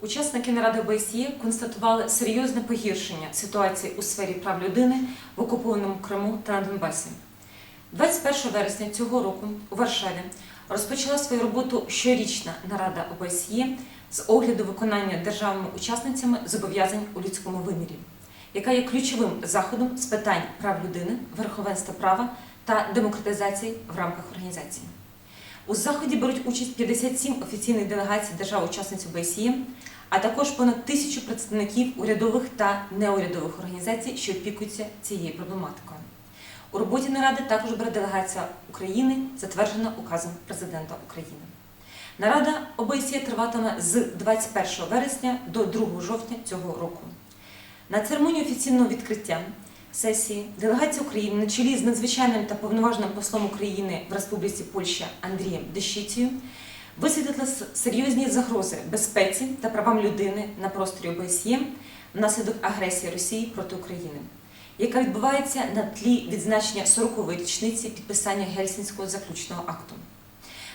Учасники наради ОБСЄ констатували серйозне погіршення ситуації у сфері прав людини в окупованому Криму та на Донбасі. 21 вересня цього року у Варшаві розпочала свою роботу щорічна нарада ОБСЄ з огляду виконання державами-учасницями зобов'язань у людському вимірі, яка є ключовим заходом з питань прав людини, верховенства права та демократизації в рамках організації. У заході беруть участь 57 офіційних делегацій держав-учасниць ОБСЄ, а також понад тисячу представників урядових та неурядових організацій, що опікуються цією проблематикою. У роботі наради також бере делегація України, затверджена указом президента України. Нарада ОБСЄ триватиме з 21 вересня до 2 жовтня цього року. На церемонії офіційного відкриття сесії делегація України на чолі з надзвичайним та повноважним послом України в Республіці Польща Андрієм Дещицею висвітлила серйозні загрози безпеці та правам людини на просторі ОБСЄ внаслідок агресії Росії проти України, яка відбувається на тлі відзначення 40-ї річниці підписання Гельсінського заключного акту.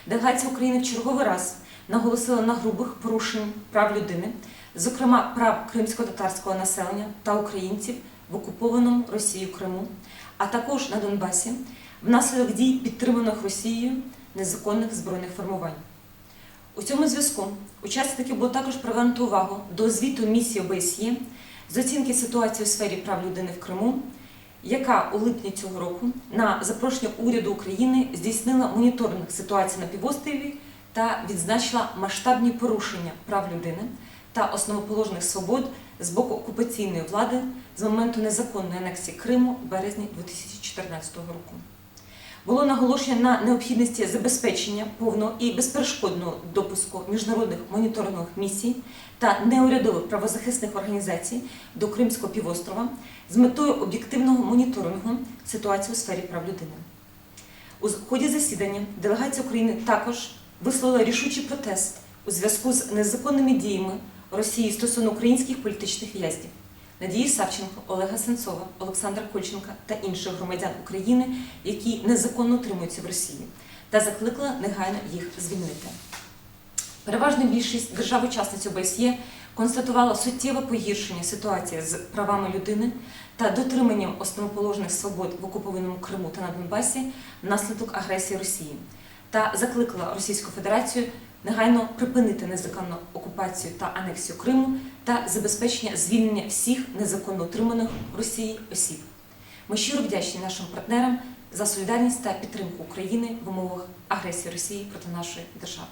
Делегація України в черговий раз наголосила на грубих порушень прав людини, зокрема прав кримсько-татарського населення та українців в окупованому Росією Криму, а також на Донбасі внаслідок дій підтриманих Росією незаконних збройних формувань. У цьому зв'язку учасники було також привернуто увагу до звіту місії ОБСЄ з оцінки ситуації у сфері прав людини в Криму, яка у липні цього року на запрошення уряду України здійснила моніторинг ситуації на півострові та відзначила масштабні порушення прав людини та основоположних свобод з боку окупаційної влади з моменту незаконної анексії Криму в березні 2014 року. Було наголошено на необхідності забезпечення повного і безперешкодного допуску міжнародних моніторингових місій та неурядових правозахисних організацій до Кримського півострова з метою об'єктивного моніторингу ситуації у сфері прав людини. У ході засідання делегація України також висловила рішучий протест у зв'язку з незаконними діями Росії стосовно українських політичних в'язнів. Надії Савченко, Олега Сенцова, Олександра Кольченка та інших громадян України, які незаконно утримуються в Росії, та закликала негайно їх звільнити. Переважна більшість держав-учасниць ОБСЄ констатувала суттєве погіршення ситуації з правами людини та дотриманням основоположних свобод в окупованому Криму та на Донбасі внаслідок агресії Росії та закликала Російську Федерацію негайно припинити незаконну окупацію та анексію Криму та забезпечення звільнення всіх незаконно утриманих в Росії осіб. Ми щиро вдячні нашим партнерам за солідарність та підтримку України в умовах агресії Росії проти нашої держави.